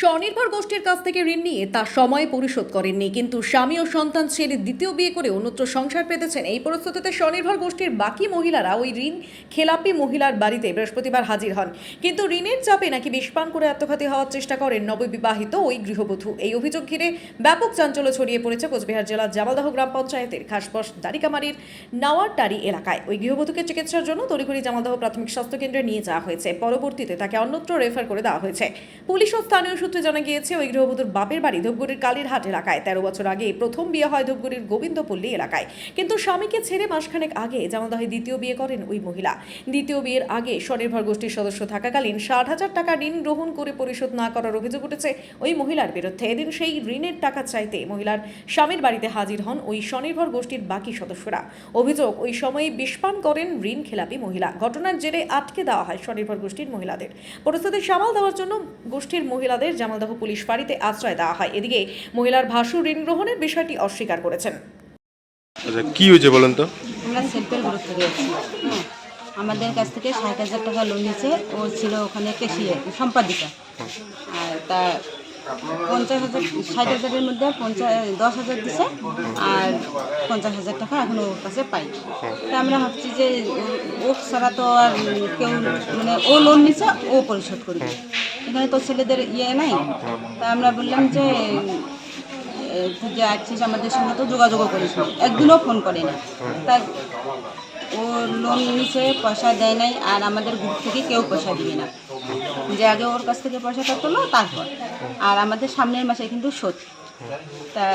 স্বনির্ভর গোষ্ঠীর কাছ থেকে ঋণ নিয়ে তা সময়ে পরিশোধ করেননি। কিন্তু স্বামী ও সন্তান ছেড়ে দ্বিতীয় বিয়ে করে অন্যত্র সংসার পেতেছেন। এই পরিস্থিতিতে স্বনির্ভর গোষ্ঠীর বাকি মহিলারা ওই ঋণ খেলাপি মহিলার বাড়িতে বৃহস্পতিবার হাজির হন। কিন্তু ঋণের চাপে নাকি বিষপান করে আত্মঘাতী হওয়ার চেষ্টা করেন নববিবাহিত ওই গৃহবধূ। এই অভিযোগ ঘিরে ব্যাপক চাঞ্চল্য ছড়িয়ে পড়েছে কোচবিহার জেলার জামালদহ গ্রাম পঞ্চায়েতের খাসবস দারিকামারির নাওয়ারটারি এলাকায়। ওই গৃহবধূকে চিকিৎসার জন্য তড়িঘড়ি জামালদহ প্রাথমিক স্বাস্থ্য কেন্দ্রে নিয়ে যাওয়া হয়েছে। পরবর্তীতে তাকে অন্যত্র রেফার করে দেওয়া হয়েছে। পুলিশ ও স্থানীয় সূত্রে জানা গিয়েছে, ওই গৃহবধূর বাপের বাড়ি ধূপগুড়ির কালীরহাট এলাকায়। তেরো বছর আগে প্রথম বিয়ে হয় ধূপগুড়ির গোবিন্দপল্লী এলাকায়। কিন্তু স্বামীকে ছেড়ে মাসখানেক আগে জামালদহে দ্বিতীয় বিয়ে করেন ওই মহিলা। দ্বিতীয় বিয়ের আগে স্বনির্ভর গোষ্ঠীর সদস্য থাকাকালীন ষাট হাজার টাকা ঋণ গ্রহণ করে পরিশোধ না করার অভিযোগ উঠেছে ওই মহিলার বিরুদ্ধে। এদিন সেই ঋণের টাকা চাইতে মহিলার স্বামীর বাড়িতে হাজির হন ওই স্বনির্ভর গোষ্ঠীর বাকি সদস্যরা। অভিযোগ, ওই সময়ে বিষপান করেন ঋণ খেলাপি মহিলা। ঘটনার জেরে আটকে দেওয়া হয় স্বনির্ভর গোষ্ঠীর মহিলাদের। পরিস্থিতি সামাল দেওয়ার জন্য গোষ্ঠীর মহিলাদের জামালদহ পুলিশ ফাঁড়িতে আশ্রয় দেওয়া হয়। এদিকে মহিলার ভাসু ঋণ গ্রহণের বিষয়টি অস্বীকার করেছেন। আচ্ছা কি হয়েছে বলেন তো? আমরা সেলফের গ্রুপ থেকে এসেছি হ্যাঁ আমাদের কাছ থেকে ষাট হাজার টাকা লোন নিয়েছে। ও ছিল ওখানে কেশিয়ার সম্পাদিকা। আর তা পঞ্চাশ হাজার ষাট হাজারের মধ্যে পঞ্চাশ দশ হাজার দিছে। আর পঞ্চাশ হাজার টাকা এখনও ওর কাছে পাই। তা আমরা ভাবছি যে ও- ও ছাড়া তো আর কেউ মানে ও লোন নিছে ও পরিশোধ করবে। এখানে তো ছেলেদের ইয়ে নাই। তা আমরা বললাম যে তুই যে আসছিস আমাদের সঙ্গে তো যোগাযোগও করিস একদিনও ফোন করে না তা ও লোন নিচে পয়সা দেয় নাই, আর আমাদের গ্রুপ থেকে কেউ পয়সা দিবে না। যে আগে ওর কাছ থেকে পয়সাটা তোলো তারপর। আর আমাদের সামনের মাসে কিন্তু শোধ। তা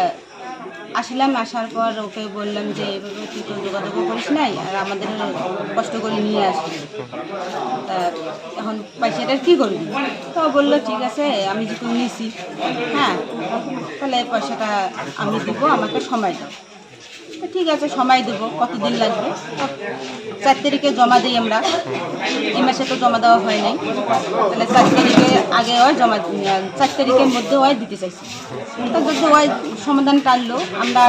আসলাম, আসার পর ওকে বললাম যে, এভাবে তুই তো যোগাযোগ করিস নাই, আর আমাদের কষ্ট করে নিয়ে আসবি। তা এখন পয়সাটার কী করবি? তো বলল, ঠিক আছে, আমি যেহেতু নিয়েছি হ্যাঁ তাহলে পয়সাটা আমি দেবো, আমাকে সময় দাও। ঠিক আছে সময় দেবো। কতদিন লাগবে? চার তারিখে জমা দিই আমরা। এই মাসে তো জমা দেওয়া হয় নাই। তাহলে চার তারিখে আগে হয় জমা চার তারিখের মধ্যে হয় দিতে চাইছি। তো যদি হয় সমাধান টানলো আমরা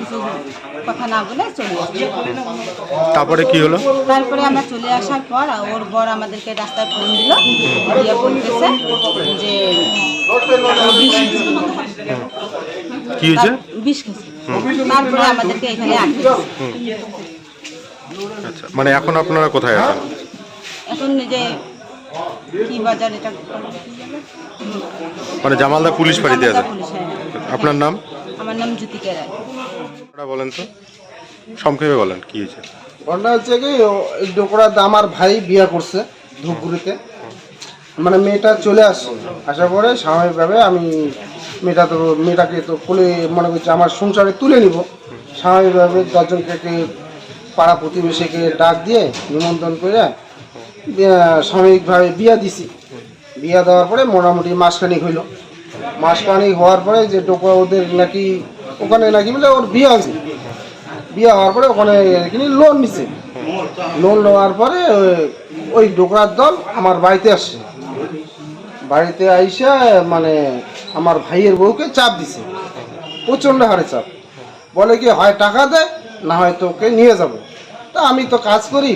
কিছু কথা না বলে চলে আসি তারপরে কি হলো? তারপরে আমরা চলে আসার পর ওর বর আমাদেরকে রাস্তায় ফোন দিল। দিয়ে বলতেছে যে কি হয়েছে? বিষ খেয়েছে। তারপরে আমাদেরকে এখানে আচ্ছা মানে এখন আপনারা কোথায় আছেন? এখন যে কি বাজার এটা? মানে জামালদা পুলিশ বাড়িতে জামালদা আছেন? পুলিশ, হ্যাঁ। আপনার নাম? আমার নাম জ্যোতিকা রায় বলেন তো। সংক্ষেপে বলেন কি হয়েছে? ঘটনা হচ্ছে কি ডোকরাতে আমার ভাই বিয়ে করছে ধূপগুড়িতে। মানে মেয়েটা চলে আসছে আসার পরে স্বাভাবিকভাবে আমি মেয়েটা তো, মেয়েটাকে তো কোলে মনে করছি, আমার সংসারে তুলে নিব। স্বাভাবিকভাবে দশজনকে পাড়া প্রতিবেশীকে ডাক দিয়ে নিমন্ত্রণ করে সাময়িকভাবে বিয়া দিছি। বিয়া দেওয়ার পরে মোটামুটি মাসখানিক হইল। মাসখানিক হওয়ার পরে যে ডোকরা ওদের নাকি ওখানে নাকি বলে ওর বিয়ে আছে বিয়ে হওয়ার পরে ওখানে কিনি লোন নিছে। লোন নেওয়ার পরে ওই ডোকরার দল আমার বাড়িতে আসছে। বাড়িতে আইসা মানে আমার ভাইয়ের বউকে চাপ দিছে। প্রচণ্ড হারে চাপ। বলে কি, হয় টাকা দে, না হয় তোকে নিয়ে যাব। তা আমি তো কাজ করি।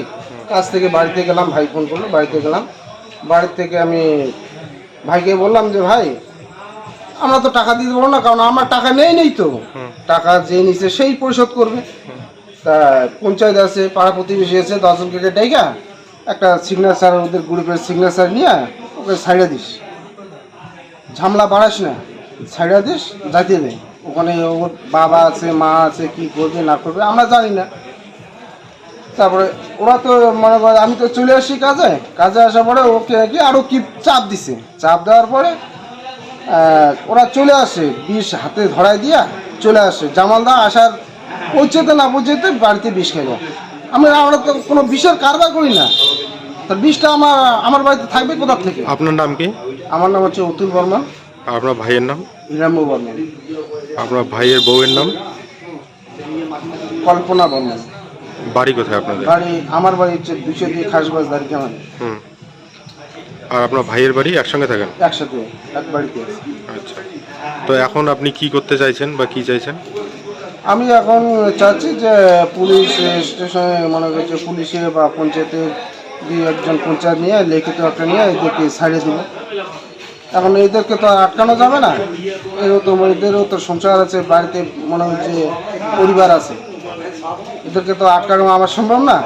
কাজ থেকে বাড়িতে গেলাম, ভাই ফোন করল, বাড়িতে গেলাম। বাড়ির থেকে আমি ভাইকে বললাম যে, ভাই, আমরা তো টাকা দিতে পারব না, কারণ আমার টাকা নেই নেই তো। টাকা যে নিছে সেই পরিশোধ করবে। তা পঞ্চায়েত আছে, পাড়া প্রতিবেশী আছে, দশজনকে ডেকা একটা সিগনেচার ওদের গ্রুপের সিগনেচার নিয়ে ওকে সাইডে দিস। ঝামলা বাড়াস না, ছাইড়া দিস যাইতে দে। ওখানে ওর বাবা আছে, মা আছে, কি করবে, না করবে, আমরা জানি না। তারপরে ওরা তো মনে করে, আমি তো চলে আসি কাজে কাজে আসার পরে ওকে কি আরও কি চাপ দিছে? চাপ দেওয়ার পরে ওরা চলে আসে, বিষ হাতে ধরায় দিয়া চলে আসে। জামালদা আসার পৌঁছতে না পৌঁছতে বাড়িতে বিষ খেয়ে যায়। আমি আমরা তো কোনো বিষের কারবার করি না। তা বিষটা আমার আমার বাড়িতে থাকবে কোথা থেকে? আপনার নাম কি? আমার নাম হচ্ছে অতুল বর্মন আর আপনার ভাইয়ের নাম? হিরাম্য বর্মন আপনার ভাইয়ের বউয়ের নাম? কল্পনা বর্মন বাড়ি কোথায় আপনাদের? বাড়ি আমার বাড়ি হচ্ছে দুশো দিয়ে খাসবাস দাঁড়ি কেমন? হুম। আর আপনার ভাইয়ের বাড়ি একসঙ্গে থাকেন? একসাথে এক বাড়িতে আচ্ছা। তো এখন আপনি কি করতে চাইছেন বা কি চাইছেন? আমি এখন চাচ্ছি যে পুলিশ স্টেশনে মনে করছে পুলিশে বা পঞ্চায়েতের দুই একজন পঞ্চায়েত নিয়ে, লিখিত একটা নিয়ে এদেরকে ছাড়িয়ে দেবো এখন এদেরকে তো আটকানো যাবে না। এরও তো এদেরও তো সংসার আছে, বাড়িতে মনে হচ্ছে পরিবার আছে। এদেরকে তো আটকানো আমার সম্ভব না।